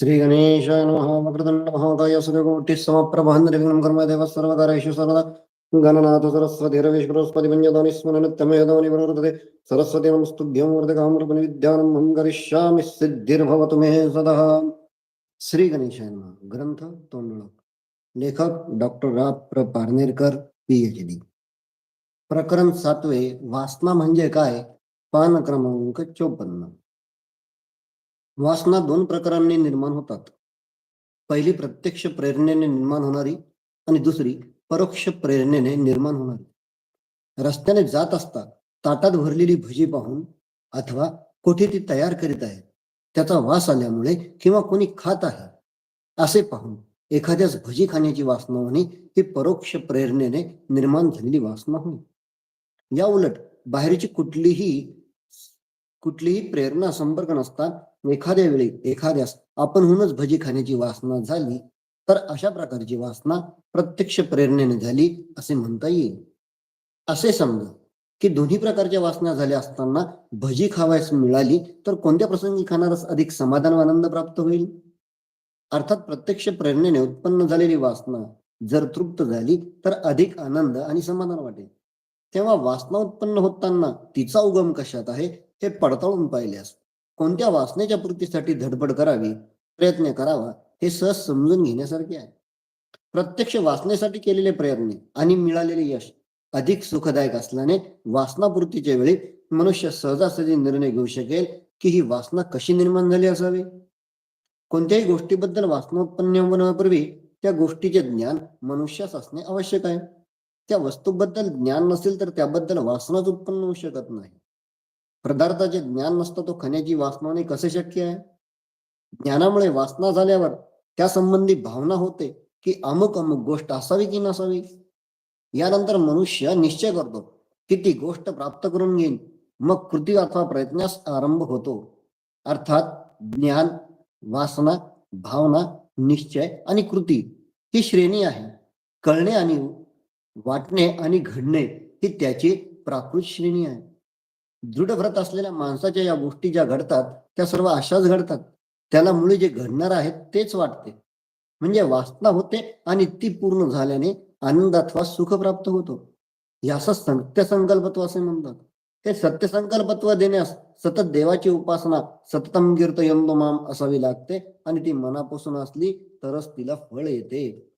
श्री गणेशाय नमः वक्रतुंड महोदय सूर्यकोटि समप्रभः निर्विघ्नं कर्म देव सर्वकारेषु सर्वदा। गणनाथ सरस्वती रविश बृहस्पति पञ्चदानि स्मरणत्यमेदानि प्रवर्तते। सरस्वती नमस्तुभ्यं वर्धकामृपणि विद्यानं हम करिष्यामि सिद्धिर्भवतु मे सदा। श्री गणेशाय नमः। ग्रंथ तोंडोळक लेखक डॉक्टर रा प्र पारनेरकर पीएच डी प्रकरण सातवे वासना म्हणजे काय? पान क्रमांक चोपन्न। वासना दोन प्रकारांनी निर्माण होतात. पहिली प्रत्यक्ष प्रेरणेने निर्माण होणारी आणि दुसरी परोक्ष प्रेरणेने निर्माण होणारी. रस्त्याने जात असता ताटात भरलेली भजी पाहून अथवा कोठे ती तयार करीत आहे त्याचा वास आल्यामुळे किंवा कोणी खात आहे असे पाहून एखाद्याच भजी खाण्याची वासना होणे ही परोक्ष प्रेरणेने निर्माण झालेली वासना होय. या उलट बाहेरची कुठलीही कुठलीही प्रेरणा संपर्क नसता एखाद्या वेळी एखाद्यास आपणहूनच भजी खाण्याची वासना झाली तर अशा प्रकारची वासना प्रत्यक्ष प्रेरणेने झाली असे म्हणता येईल. असे समजा की दोन्ही प्रकारच्या वासना झाल्या असताना भजी खावायस मिळाली तर कोणत्या प्रसंगी खाणारच अधिक समाधान व आनंद प्राप्त होईल? अर्थात प्रत्यक्ष प्रेरणेने उत्पन्न झालेली वासना जर तृप्त झाली तर अधिक आनंद आणि समाधान वाटेल. तेव्हा वासना उत्पन्न होताना तिचा उगम कशात आहे हे पडताळून पाहिल्यास कोणत्या वासनेच्या पूर्तीसाठी धडपड करावी प्रयत्न करावा हे सहज समजून घेण्यासारखे आहे. प्रत्यक्ष वासनेसाठी केलेले प्रयत्न आणि मिळालेले यश अधिक सुखदायक असल्याने वासनापूर्तीच्या वेळी मनुष्य सहजासहजी निर्णय घेऊ शकेल की ही वासना कशी निर्माण झाली असावी? कोणत्याही गोष्टीबद्दल वासना उत्पन्न होण्यापूर्वी त्या गोष्टीचे ज्ञान मनुष्यास असणे आवश्यक आहे. त्या वस्तूबद्दल ज्ञान नसेल तर त्याबद्दल वासनाच उत्पन्न होऊ शकत नाही. पदार्थाचे ज्ञान नसतं तो खाण्याची वासना कसे शक्य आहे? ज्ञानामुळे वासना झाल्यावर त्या संबंधी भावना होते की अमुक अमुक गोष्ट असावी की नसावी? यानंतर मनुष्य निश्चय करतो की ती गोष्ट प्राप्त करून घेईन. मग कृती अथवा प्रयत्नास आरंभ होतो. अर्थात ज्ञान वासना भावना निश्चय आणि कृती ही श्रेणी आहे. कळणे आणि वाटणे आणि घडणे ही त्याची प्राकृत श्रेणी आहे. दृढ व्रत असलेल्या माणसाच्या या गोष्टी ज्या घडतात त्या सर्व अशाच घडतात. त्याला मुळे जे घडणार आहे तेच वाटते. म्हणजे वासना होते आणि ती पूर्ण झाल्याने आनंद अथवा सुख प्राप्त होतो. याचा सत्य संकल्पत्व असे म्हणतात. हे सत्यसंकल्पत्व देण्यास सतत देवाची उपासना सततम कीर्त यंदोमाम असावी लागते आणि ती मनापासून असली तरच तिला फळ येते.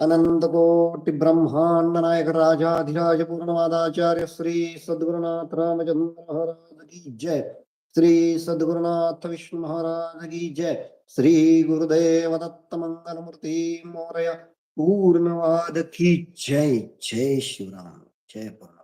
अनंत कोटी ब्रह्मांड नायक राजाधिराज पूर्णवादाचार्य श्री सद्गुरुनाथ रामचंद्र महाराज की जय। श्री सद्गुरुनाथ विष्णु महाराज की जय। श्री गुरुदेव दत्त मंगलमूर्ती मोरया पूर्णवाद की जय। जय शिवराम। जय पूर्ण